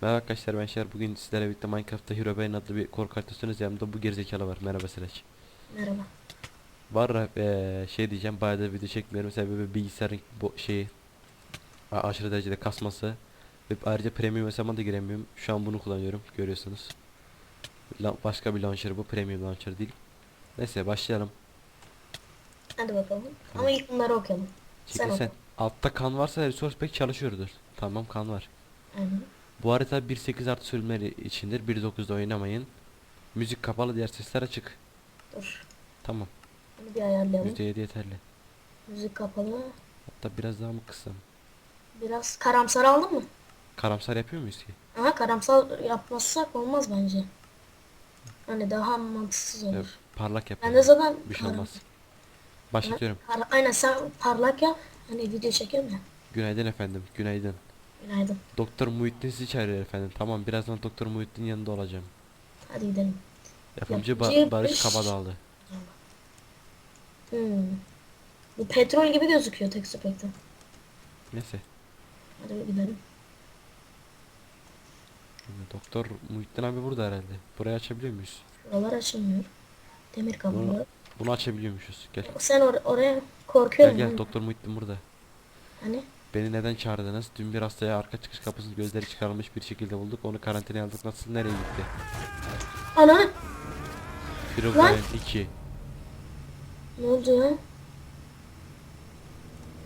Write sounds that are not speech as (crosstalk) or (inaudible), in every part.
Merhaba arkadaşlar ben Şer. Bugün sizlerle birlikte Minecraft'ta Herobrine adlı bir korku haritasınız. Yanımda bu gerizekalı var. Merhaba Sıraç. Merhaba. Var eee, şey diyeceğim bayağı da video çekmiyorum. Sebebi bilgisayarın bu şeyi aşırı derecede kasması. Ve ayrıca premium hesabıma da giremiyorum. Şu an bunu kullanıyorum. Görüyorsunuz. La- başka bir launcher bu. Premium launcher değil. Neyse başlayalım. Hadi bakalım. Ama ilk bunları okuyalım. Sen Çekil sen. oku. Altta kan varsa resource pack çalışıyordur. Tamam kan var. Aynen. Bu harita 1.8 artı sürümleri içindir. 1.9'da oynamayın. Müzik kapalı diğer sesler açık. Dur. Tamam. Bunu bir ayarlayalım. %7 yeterli. Müzik kapalı. Hatta biraz daha mı kıssam? Biraz karamsar aldın mı? Karamsar yapıyor muyuz ki? Ama karamsar yapmazsak olmaz bence. Hani daha mantıksız olur. Evet, parlak Ben yapalım. de zaten Bir şey olmaz. Başlatıyorum. Aynen sen parlak yap. Hani video çekiyorum ya. Günaydın efendim. Günaydın. Günaydın. Doktor Muhittin sizi çağırıyor efendim. Tamam birazdan Doktor Muhittin yanında olacağım. Hadi gidelim. Yapımcı Ba- Yapımcı Barış Barış- Kabadağlı. Hmm. Bu petrol gibi gözüküyor tek spekten. Neyse. Hadi gidelim. Doktor Muhittin abi burada herhalde. Burayı açabiliyor muyuz? Buralar açılmıyor. Demir kapalı. Bunu açabiliyormuşuz. Gel. Sen or- oraya Gel korkuyorum. gel ben. Doktor Muhittin burada. Hani? Beni neden çağırdınız? Dün bir hastaya arka çıkış kapısının gözleri çıkarılmış bir şekilde bulduk. Onu karantinaya aldık. Nasıl nereye gitti? Ananı. Herobrine 2. Ne oldu ya?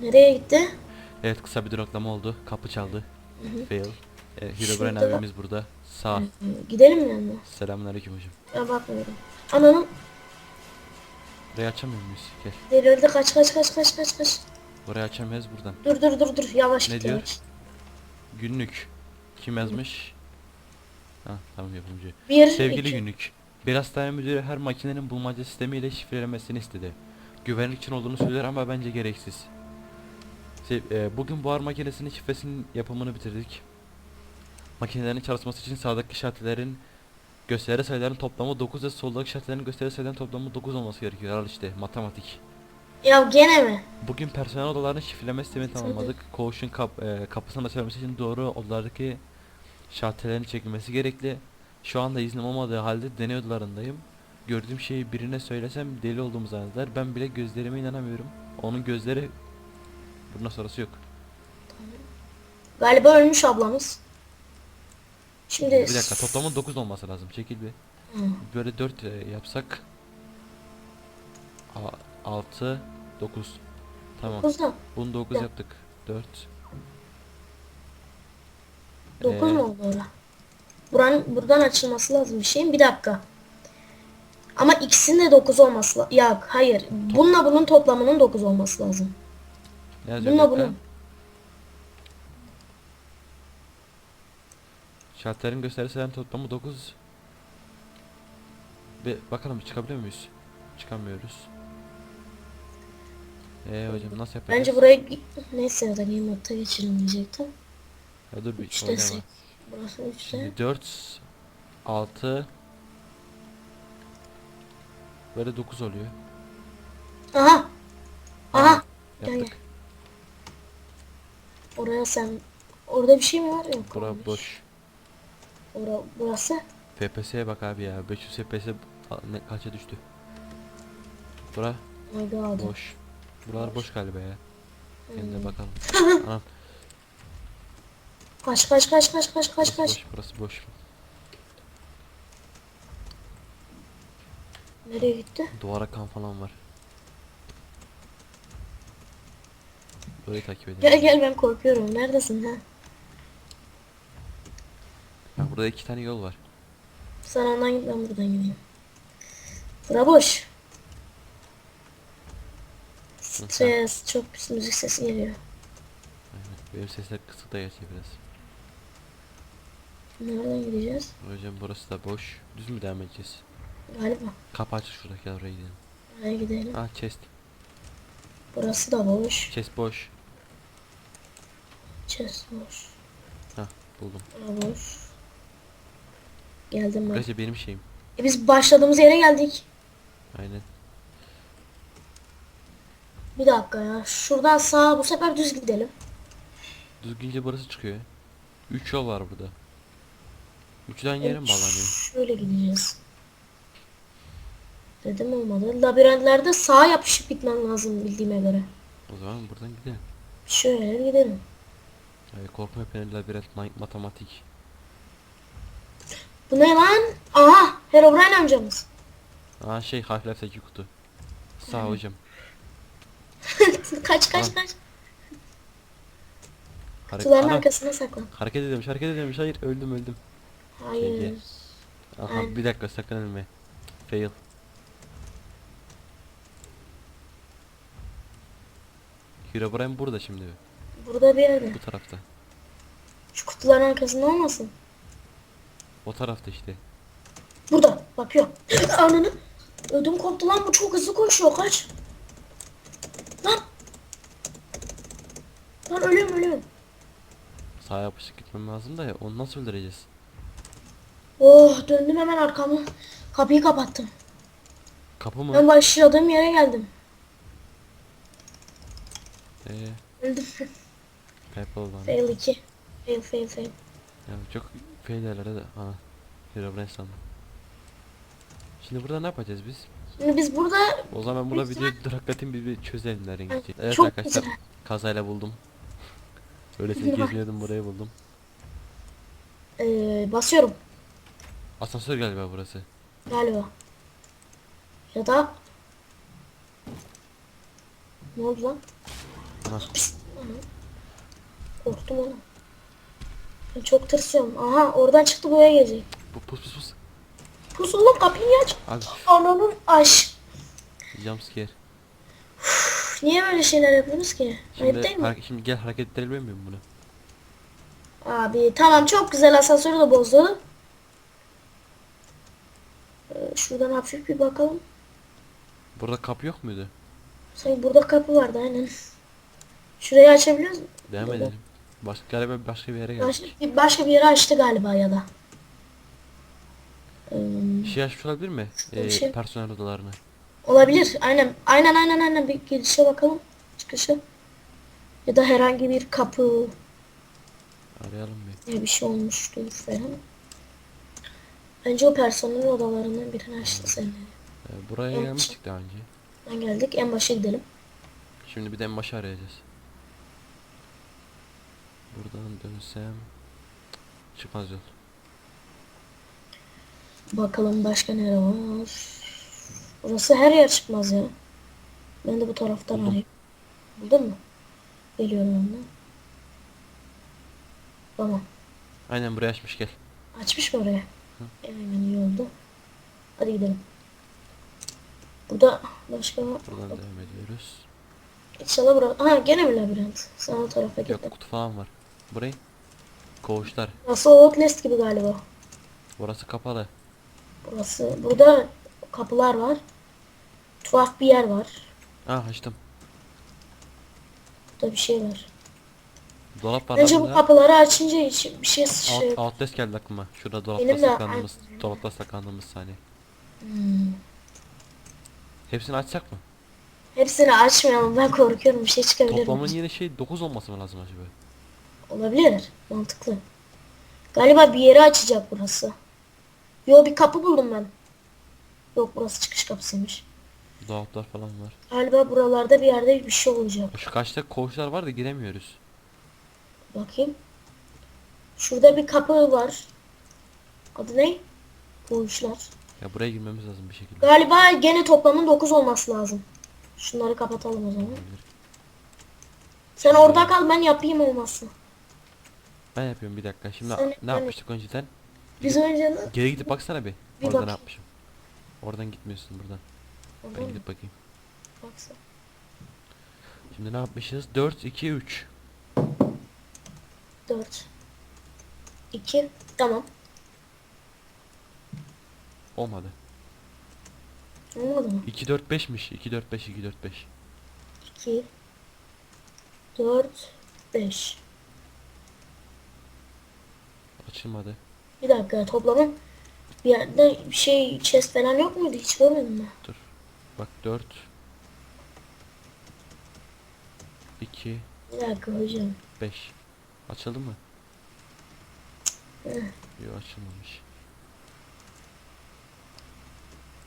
Nereye gitti? Evet kısa bir duraklama oldu. Kapı çaldı. Fail. E, Herobrine Şurada. abimiz burada. Sağ. Ee, Gidelim mi yanına? Selamünaleyküm hocam. Ya bakmıyorum. Ananı Burayı açamıyor muyuz? Gel. delirdi kaç kaç kaç kaç kaç kaç. Burayı açamıyoruz buradan. Dur dur dur dur yavaş Ne git diyor? yavaş. Günlük. Kim yazmış? Ha tamam yapımcı. Bir, Sevgili iki. günlük. Bir hastane müdürü her makinenin bulmaca sistemiyle şifrelemesini istedi. Güvenlik için olduğunu söyler ama bence gereksiz. Se- e, bugün buhar makinesinin şifresinin yapımını bitirdik. Makinelerin çalışması için sağdaki şartların gösteri sayıların toplamı 9 ve soldaki şartların gösteri sayıların toplamı 9 olması gerekiyor. Al işte matematik. Ya gene mi? Bugün personel odalarının şifreleme sistemini tamamladık. Koğuşun kap, e, kapısını açabilmesi için doğru odalardaki şartelerin çekilmesi gerekli. Şu anda iznim olmadığı halde deney odalarındayım. Gördüğüm şeyi birine söylesem deli olduğumu zanneder. Ben bile gözlerime inanamıyorum. Onun gözleri bundan sonrası yok. Galiba ölmüş ablamız. Şimdi Bir dakika toplamın 9 olması lazım. Çekil bir. Böyle 4 yapsak 6 9 Tamam. Dokuzda. Bunu 9 Ya. yaptık. 4 Dokuz Ee, mu oldu ora? Buranın, buradan açılması lazım bir şeyin. Bir dakika. Ama ikisinin de 9 olması lazım. Ya hayır. Bununla bunun toplamının 9 olması lazım. Ne Bununla bunun. Şartların gösteri sayıların toplamı 9. Bir bakalım çıkabiliyor muyuz? Çıkamıyoruz. Eee hocam nasıl yapacağız? Bence buraya neyse ya da game modda geçirin diyecektim. Ya dur bir 3 oynama. desek. Burası 3 de. Şimdi 4 6 Böyle 9 oluyor. Aha. Aha. Gel, Yaptık. Oraya sen orada bir şey mi var? Yok. Bura olmamış. boş. Ora, burası. FPS'ye bak abi ya. 500 FPS kaça düştü? Bura Oh boş. Buralar boş galiba ya. Kendine Hmm. bakalım. (laughs) Anam Kaç kaç kaç kaç kaç kaç burası kaç. boş, burası boş. Nereye gitti? Duvara kan falan var. Böyle takip edin. Gel gel ben korkuyorum. Neredesin ha? Ya burada iki tane yol var. Sen ondan git ben buradan gideyim. Bura boş. Stres, çok pis müzik sesi geliyor. Aynen. Benim sesler kısık da gerçi biraz. Nereden gideceğiz? Hocam burası da boş. Düz mü devam edeceğiz? Galiba. Kapı açık şuradaki oraya gidelim. Oraya gidelim. Ah chest. Burası da boş. Chest boş. Chest boş. Hah buldum. Bura boş. Geldim ben. Gerçi benim şeyim. E biz başladığımız yere geldik. Aynen. Bir dakika ya. Şuradan sağa bu sefer düz gidelim. Düzgünce burası çıkıyor. 3 yol var burada. Üçten yerim bağlanıyor. Şöyle gideceğiz. Dedim olmadı. Labirentlerde sağa yapışıp gitmen lazım bildiğime göre. O zaman buradan gidelim. Şöyle gidelim. Yani korkma hep labirent ma- matematik. Bu ne lan? Aha! Herobrine amcamız. Aa şey Half-Life'deki kutu. Sağ hocam. (laughs) kaç kaç Ah. kaç. Hare- Kutuların Ana, arkasına saklan. hareket ediyormuş hareket ediyormuş hayır öldüm öldüm. Hayır. Aha Aynen. bir dakika sakın ölme. Fail. Herobrine burada şimdi. Burada bir yerde. Bu tarafta. Şu kutuların arkasında olmasın. O tarafta işte. Burada. Bakıyor. (laughs) Ananı. Ödüm koptu lan bu çok hızlı koşuyor. Kaç. Lan. Lan ölüyorum ölüyorum. Sağa yapışık gitmem lazım da ya onu nasıl öldüreceğiz? Oh döndüm hemen arkamı. Kapıyı kapattım. Kapı mı? Ben başladığım yere geldim. Ee, Öldüm. kaybol bana. fail 2. Fail fail fail. Ya çok fail yerlere de. Ha. Herobrine sandım. Şimdi burada ne yapacağız biz? Şimdi biz burada O zaman ben burada videoyu duraklatayım bir, bir çözelim gideceğiz. Evet çok arkadaşlar güzel. kazayla buldum. Öylesine gezmiyordum burayı buldum. eee, basıyorum Asansör galiba burası. galiba. Ya da ne oldu lan? Aha. Korktum oğlum. Ben çok tırsıyorum. Aha oradan çıktı buraya gelecek. Bu pus pus pus. Pus oğlum kapıyı aç. Abi Ananın aş. jumpscare. Niye böyle şeyler yapıyorsunuz ki? Ayıp Şimdi, değil mi? şimdi gel hareket ettirebilir miyim bunu? Abi tamam çok güzel asansörü de bozdu. Ee, şuradan hafif bir bakalım. Burada kapı yok muydu? Sanki burada kapı vardı aynen. Şurayı açabiliyoruz mu? Devam edelim. Başka galiba başka bir yere Başka, geldik. bir- başka bir yere açtı galiba ya da. Ee, şey açmış olabilir mi? Ee, şey- personel odalarını. Olabilir. Aynen. Aynen aynen aynen. Bir girişe bakalım. Çıkışa. Ya da herhangi bir kapı Arayalım bir. diye bir şey olmuştur falan. Bence o personel odalarından birini açtı seninle. Ee, buraya Evet. gelmiştik daha önce. Ben geldik. En başa gidelim. Şimdi bir de en başa arayacağız. Buradan dönsem çıkmaz yol. Bakalım başka nere var. Burası her yer çıkmaz ya. Ben de bu taraftan arayayım. Buldun mu? Geliyorum ondan. Tamam. Aynen buraya açmış gel. Açmış mı oraya? Hemen iyi oldu. Hadi gidelim. Burada başka Buradan devam ediyoruz. İnşallah bura... Ha gene mi labirent? Sen o tarafa git. Yok kutu falan var. Burayı koğuşlar. Burası Outlast gibi galiba. Burası kapalı. Burası. Burada kapılar var. Tuhaf bir yer var. Ah açtım. Burada bir şey var. Dolap var Bence bu kapıları açınca hiç bir şey şey. Out, Outlast geldi aklıma. Şurada dolapta Benim de- saklandığımız, dolapta saklandığımız sahne. Hmm. Hepsini açsak mı? Hepsini açmayalım. Ben korkuyorum. Bir şey çıkabilir. Toplamın mi? yine şey 9 olması mı lazım acaba? Olabilir. Mantıklı. Galiba bir yeri açacak burası. Yo bir kapı buldum ben. Yok burası çıkış kapısıymış. Dolaplar falan var. Galiba buralarda bir yerde bir şey olacak. Şu kaçta koğuşlar var da giremiyoruz. Bakayım. Şurada bir kapı var. Adı ne? Koğuşlar. Ya buraya girmemiz lazım bir şekilde. Galiba gene toplamın 9 olması lazım. Şunları kapatalım o zaman. Olabilir. Sen orada kal ben yapayım olmazsa. Ben yapıyorum bir dakika. Şimdi Sen- ne yapmıştık önceden? Biz önce ne? Geri gidip baksana bir. Bir Orada bak. ne yapmışım? Oradan gitmiyorsun buradan. Ben Oradan mı? gidip bakayım. Baksana. Şimdi ne yapmışız? 4 2 3. 4 2 Tamam. Olmadı. Olmadı mı? 2 4 5'miş. 2 4 5 2 4 5. 2 4 5 Açılmadı. Bir dakika toplamın bir yerde şey chest falan yok muydu hiç görmedim ben. Dur. Bak 4 2 Bir dakika hocam. 5 Açalım mı? Heh. Yok açılmamış.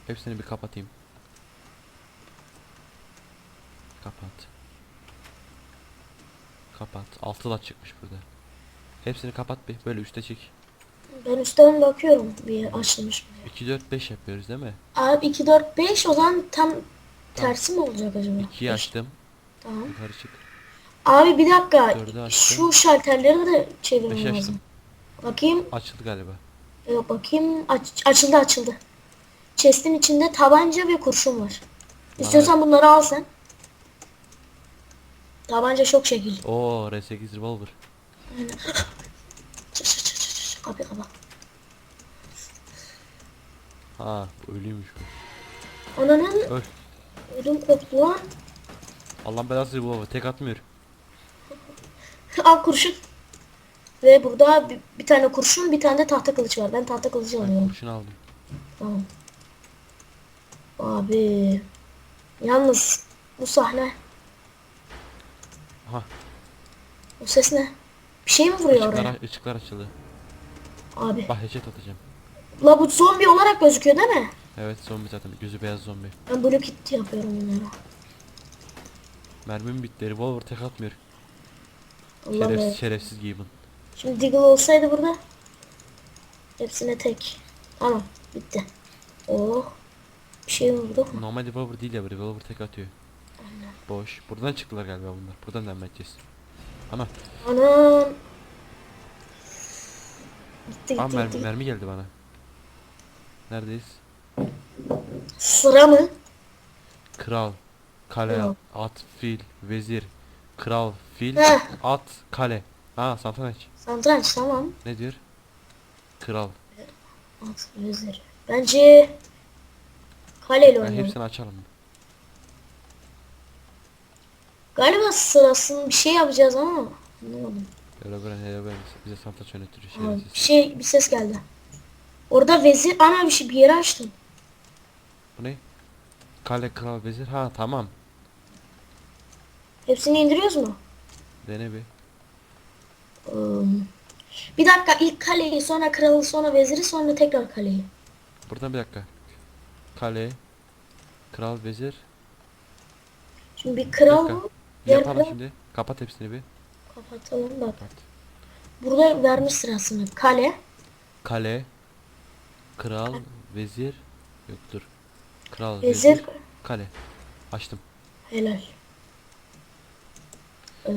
Hepsini bir kapatayım. Kapat. Kapat. Altı da çıkmış burada. Hepsini kapat bir. Böyle üste çek. Ben üstten bakıyorum bir açılmış mı? 2 4 5 yapıyoruz değil mi? Abi 2 4 5 o zaman tam tersi mi olacak acaba? 2'yi Beş. açtım. Tamam. Yukarı çık. Abi bir dakika. Dördü açtım. Şu şalterleri de 5 çevirmem açtım. lazım. Bakayım. Açıldı galiba. Yok bakayım. Aç- açıldı açıldı. Chest'in içinde tabanca ve kurşun var. İstiyorsan bunları al sen. Tabanca çok şekil. Oo R8 revolver. Çık çık çık çık çık. Kapı kapa. Ha bu ölüymüş bu. Ananın Öl. ödüm koptu lan. Allah'ın belası revolver. Tek atmıyor. al kurşun. Ve burada bir, bir tane kurşun bir tane de tahta kılıç var. Ben tahta kılıcı Ben alıyorum. kurşun aldım. Tamam. Abi. Yalnız bu sahne. Aha. O ses ne? Bir şey mi vuruyor Işıklar, oraya? ışıklar açıldı. Abi. Bak headshot atacağım. La bu zombi olarak gözüküyor değil mi? Evet zombi zaten. Gözü beyaz zombi. Ben blue kit yapıyorum bunlara. Mermim bitti. Revolver tek atmıyor. Allah Şerefsiz, be. şerefsiz gibbon. Şimdi Deagle olsaydı burada. Hepsine tek. Tamam. Bitti. Oh. Bir şey vurdu. Normal revolver değil ya revolver tek atıyor. Boş. Buradan çıktılar galiba bunlar. Buradan devam edeceğiz. Ana. Anam. Gitti Aa gitti mermi, gitti. mermi geldi bana. Neredeyiz? Sıra mı? Kral. Kale. Kral. At. Fil. Vezir. Kral. Fil. Heh. At. Kale. Ha satranç. Santranç tamam. Ne diyor? Kral. At vezir. Bence kaleli Ben oynayalım. hepsini açalım. Galiba sırasını bir şey yapacağız ama anlamadım. Öyle böyle öyle böyle bize yönetiyor Aa, şerefsiz. bir şey bir ses geldi. Orada vezir ana bir şey bir yere açtım. Bu ne? Kale, kral, vezir. Ha tamam. Hepsini indiriyoruz mu? Dene bir. Um, bir dakika ilk kaleyi sonra kralı sonra veziri sonra tekrar kaleyi. Buradan bir dakika. Kale. Kral, vezir. Şimdi bir kral bu. Yapalım kral şimdi. Kapat hepsini bir. Kapatalım bak. Kapat. Burada vermiş sırasını. Kale, Kale. Kral, vezir. Yok dur. Kral, vezir, vezir. Kale. Açtım. helal. Ee,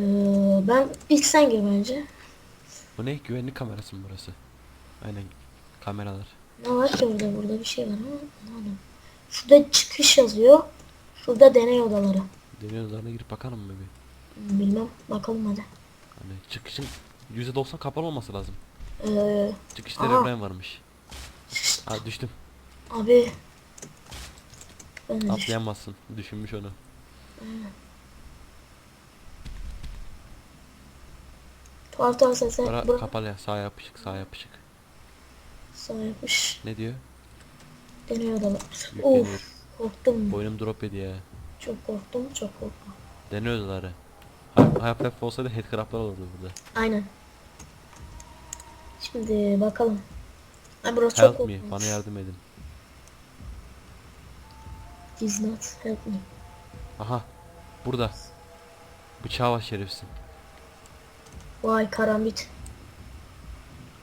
ben ilk sen gir bence. Bu ne? Güvenlik kamerası mı burası? Aynen. Kameralar. Ne var ki orada? Burada bir şey var ama anlamadım. Şurada çıkış yazıyor. Şurada deney odaları. Deniyor odalarına girip bakalım mı bir? Bilmem. Bakalım hadi. Hani çıkışın %90 kapalı olması lazım. Ee, Çıkışta Aha. varmış. Ha düştüm. abi. Ben de düştüm. Atlayamazsın. Düşünmüş onu. Tuhaf tuhaf sesler. Bura kapalı ya. Sağ yapışık, sağ yapışık. sağ yapış. Ne diyor? Odaları. Yükleniyor. Of. Korktum. Boynum drop yedi ya. Çok korktum. Çok korktum. Dene odaları. Ha- Half-Life olsaydı headcrab'lar olurdu burada. Aynen. Şimdi bakalım. Ay burası çok Help me. korkunç. Bana yardım edin. Does not help me. Aha. Burada. Bıçağı var şerefsin. Vay karambit.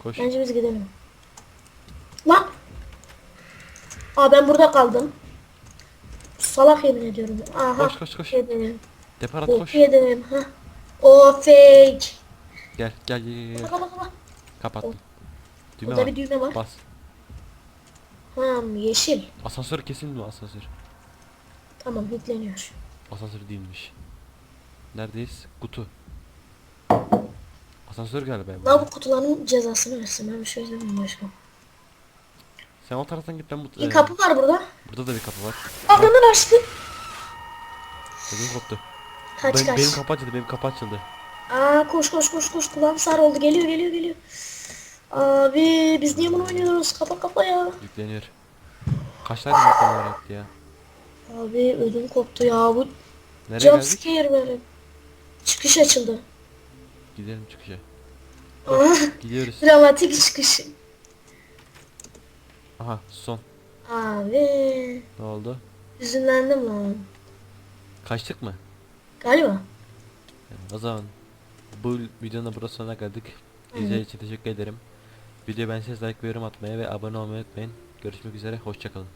Koş. Bence biz gidelim. Lan! Aa ben burada kaldım. Salak yemin ediyorum. Aha. Koş koş koş. Yedim. Deparat Bok koş. yedim. Ha. O fake. Gel gel gel gel. Bak bak bak. Kapattım. Düğme Burada var. bir düğme var. Bas. Tamam yeşil. Asansör kesin mi asansör? Tamam yükleniyor. Asansör değilmiş. Neredeyiz? Kutu. Asansör galiba. bu. Daha bu kutuların cezasını versin. Ben bir şey söyleyeyim başka. Sen o taraftan git ben bu... Bir e, kapı var burada. Burada da bir kapı var. Adamın açtı. Ödüm koptu. Kaç benim, kaç. benim kapı açıldı. Benim kapı açıldı. Aa koş koş koş koş. Kulağım sarı oldu. Geliyor geliyor geliyor. Abi biz niye bunu oynuyoruz? Kapa kapa ya. Yükleniyor. Kaç tane yükleniyor var ya? Abi ödüm koptu ya. Bu Nereye jump scare böyle. Çıkış açıldı. Gidelim çıkışa. Aa, Gidiyoruz. (laughs) dramatik çıkış. Aha son. Abi. Ne oldu? Hüzünlendim lan. Kaçtık mı? Galiba. O zaman bu videonun burada sonuna geldik. İzlediğiniz için teşekkür ederim. Videoyu beğendiyseniz like ve yorum atmayı ve abone olmayı unutmayın. Görüşmek üzere, hoşçakalın.